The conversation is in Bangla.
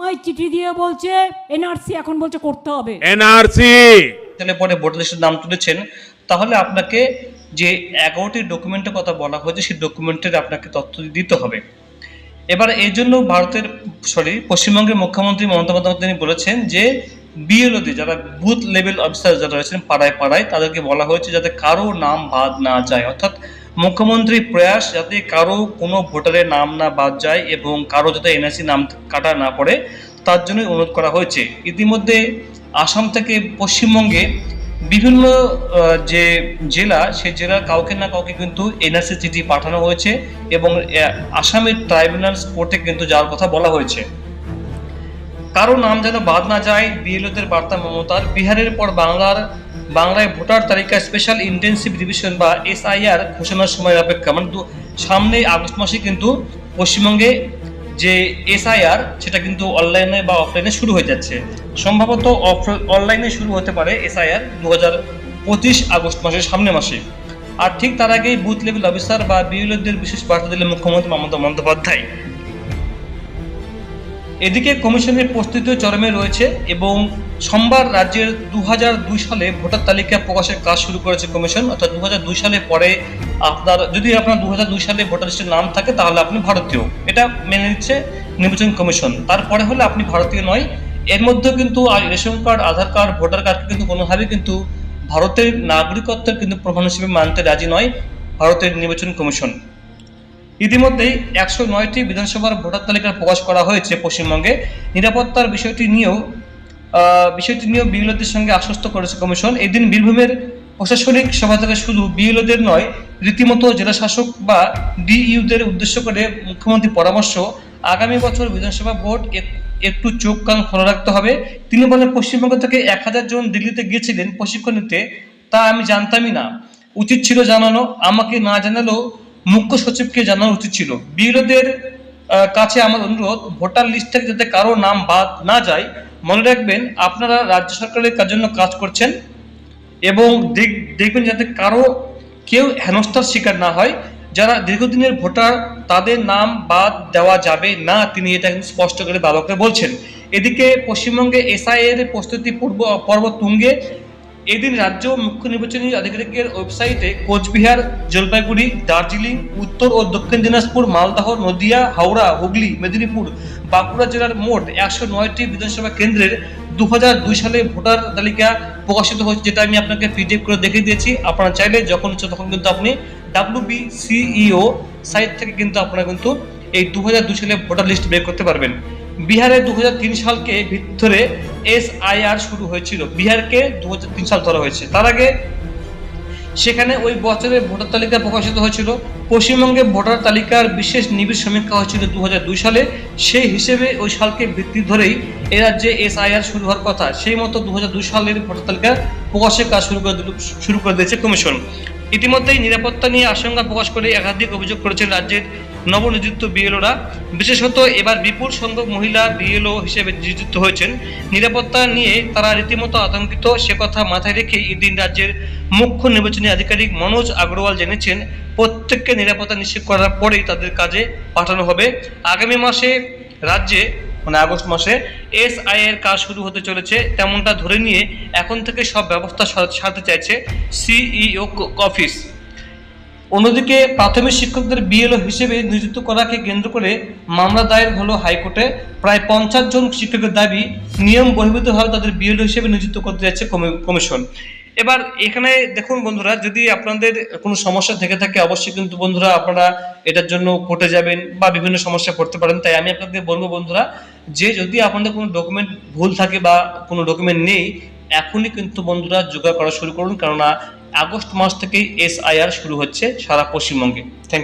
আমায় চিঠি দিয়ে বলছে এনআরসি এখন বলছে করতে হবে। এনআরসি। তাহলে পরে ভোটার লিস্টের নাম তুলেছেন। তাহলে আপনাকে যে এগারোটি ডকুমেন্টের কথা বলা হয়েছে সেই ডকুমেন্টের আপনাকে তথ্য দিতে হবে। এবার এই জন্য ভারতের সরি পশ্চিমবঙ্গের মুখ্যমন্ত্রী মমতা বন্দ্যোপাধ্যায় তিনি বলেছেন যে বিএলওতে যারা বুথ লেভেল অফিসার যারা রয়েছেন পাড়ায় পাড়ায় তাদেরকে বলা হয়েছে যাতে কারও নাম বাদ না যায়। অর্থাৎ মুখ্যমন্ত্রীর প্রয়াস যাতে কারও কোনো ভোটারের নাম না বাদ যায় এবং কারও যাতে এনআরসি নাম কাটা না পড়ে, তার জন্যই অনুরোধ করা হয়েছে। ইতিমধ্যে আসাম থেকে পশ্চিমবঙ্গে বিভিন্ন যে জেলা, সে জেলার কাউকে না কাউকে কিন্তু এনআরসি চিঠি পাঠানো হয়েছে এবং আসামের ট্রাইব্যুনাল কোর্টে কিন্তু যাওয়ার কথা বলা হয়েছে। কারও নাম যেন বাদ না যায়, বিএলওদের বার্তা মমতার। বিহারের পর বাংলার, বাংলায় ভোটার তালিকা স্পেশাল ইন্টেন্সিভ রিভিশন বা এসআইআর ঘোষণার সময় অপেক্ষা। মানে সামনে আগস্ট মাসে কিন্তু পশ্চিমবঙ্গে যে এসআইআর, সেটা কিন্তু অনলাইনে বা অফলাইনে শুরু হয়ে যাচ্ছে। সম্ভবত অনলাইনে শুরু হতে পারে এসআইআর দু হাজার পঁচিশ আগস্ট মাসের সামনে মাসে। আর ঠিক তার আগেই বুথ লেভেল অফিসার বা বিএলওদের বিশেষ বার্তা দিলেন মুখ্যমন্ত্রী মমতা বন্দ্যোপাধ্যায়। এদিকে কমিশনের প্রস্তুতিও চরমে রয়েছে এবং সোমবার রাজ্যের দু সালে ভোটার তালিকা প্রকাশের কাজ শুরু করেছে কমিশন, অর্থাৎ দু সালে পরে আপনার, যদি আপনার দু সালে ভোটার লিস্টের নাম থাকে তাহলে আপনি ভারতীয়। এটা মেনে নিচ্ছে নির্বাচন কমিশন। তারপরে হলে আপনি ভারতীয় নয়। এর মধ্যে কিন্তু ration card, Aadhaar card, voter কার্ডকে কিন্তু কোনোভাবেই কিন্তু ভারতের নাগরিকত্বের কিন্তু প্রমাণ হিসেবে মানতে রাজি নয় ভারতের নির্বাচন কমিশন। ইতিমধ্যেই একশো নয়টি বিধানসভার ভোটার তালিকা প্রকাশ করা হয়েছে পশ্চিমবঙ্গে। নিরাপত্তার বিষয়টি নিয়েও বিষয়টি নিয়েও বিএলওদের সঙ্গে আশ্বস্ত করেছে কমিশন। এদিন বীরভূমের প্রশাসনিক সভা থেকে শুধু বিএলওদের নয়, রীতিমতো জেলা শাসক বা ডিইউদের উদ্দেশ্য করে মুখ্যমন্ত্রী পরামর্শ, আগামী বছর বিধানসভা ভোট একটু চোখ কান খোলা রাখতে হবে। তিনি বলেন, পশ্চিমবঙ্গ থেকে এক হাজার জন দিল্লিতে গিয়েছিলেন প্রশিক্ষণ নিতে। তা আমি জানতামই না। উচিত ছিল জানানো। আমাকে না জানালেও মুখ্য সচিবকে জানানো উচিত ছিল। বিরোধীদের কাছে আমার অনুরোধ, ভোটার লিস্ট থেকে যাতে কারও নাম বাদ না যায়, মনে রাখবেন আপনারা রাজ্য সরকারের কার জন্য কাজ করছেন এবং দেখ- দেখবেন যাতে কারও কেউ হেনস্থার শিকার না হয়। যারা দীর্ঘদিনের ভোটার, তাদের নাম বাদ দেওয়া যাবে না, তিনি এটা কিন্তু স্পষ্ট করে বাবাকে বলছেন। এদিকে পশ্চিমবঙ্গে এসআইএর প্রস্তুতি পূর্ব পর্ব তুঙ্গে এদিন রাজ্য মুখ্য নির্বাচনী আধিকারিকের ওয়েবসাইটে কোচবিহার, জলপাইগুড়ি, দার্জিলিং, উত্তর ও দক্ষিণ দিনাজপুর, মালদহ, নদিয়া, হাওড়া, হুগলি, মেদিনীপুর, বাঁকুড়া জেলার মোট একশো নয়টি বিধানসভা কেন্দ্রের দু সালে ভোটার তালিকা প্রকাশিত হয়েছে, যেটা আমি আপনাকে পিডিএফ করে দেখিয়ে দিয়েছি। আপনারা চাইলে যখন ইচ্ছে তখন কিন্তু আপনি সিইও সাইট থেকে কিন্তু আপনারা কিন্তু এই দু সালে ভোটার লিস্ট বের করতে পারবেন। বিহারে দু হাজার তিন সালকে ভিতরে এসআইআর শুরু হয়েছিল। বিহারকে দু হাজার তিন সাল ধরা হয়েছে। তার আগে সেখানে ওই বছরে ভোটার তালিকা প্রকাশিত হয়েছিল। পশ্চিমবঙ্গে ভোটার তালিকার বিশেষ নিবিড় সমীক্ষা হয়েছিল দু হাজার দুই সালে। সেই হিসেবে ওই সালকে ভিত্তি ধরেই এ রাজ্যে এসআইআর শুরু হওয়ার কথা। সেই মতো দু হাজার দুই সালের ভোটার তালিকা প্রকাশের কাজ শুরু করে শুরু করে দিয়েছে কমিশন। ইতিমধ্যেই নিরাপত্তা নিয়ে আশঙ্কা প্রকাশ করে একাধিক অভিযোগ করেছেন রাজ্যের নবনিযুক্ত বিএলওরা। বিশেষত এবার বিপুল সংখ্যক মহিলা বিএলও হিসেবে নিযুক্ত হয়েছেন। নিরাপত্তা নিয়ে তারা রীতিমতো আতঙ্কিত, সে কথা মাথায় রেখে এদিন রাজ্যের মুখ্য নির্বাচনী আধিকারিক মনোজ আগরওয়াল জেনেছেন প্রত্যেককে নিরাপত্তা নিশ্চিত করার পরেই তাদের কাজে পাঠানো হবে। আগামী মাসে রাজ্যে মানে আগস্ট মাসে এসআই এর কাজ শুরু হতে চলেছে। তেমনটা ধরে নিয়ে এখন থেকে সব ব্যবস্থা সারতে চাইছে সিইও অফিস। অন্যদিকে প্রাথমিক শিক্ষকদের বিএলও হিসেবে নিযুক্ত করাকে কেন্দ্র করে মামলা দায়ের হলো হাইকোর্টে। প্রায় পঞ্চাশ জন শিক্ষকের দাবি নিয়ম বহির্ভূতভাবে তাদের বিএলও হিসেবে নিযুক্ত করতে যাচ্ছে কমিশন। এবার এখানে দেখুন বন্ধুরা, যদি আপনাদের কোনো সমস্যা থেকে থাকে, অবশ্যই কিন্তু বন্ধুরা আপনারা এটার জন্য কোর্টে যাবেন বা বিভিন্ন সমস্যা পড়তে পারেন। তাই আমি আপনাদের বলব বন্ধুরা যে যদি আপনাদের কোনো ডকুমেন্ট ভুল থাকে বা কোনো ডকুমেন্ট নেই, এখনই কিন্তু বন্ধুরা যোগাড় করা শুরু করুন। কেননা আগস্ট মাস থেকেই এসআইআর শুরু হচ্ছে সারা পশ্চিমবঙ্গে। থ্যাংক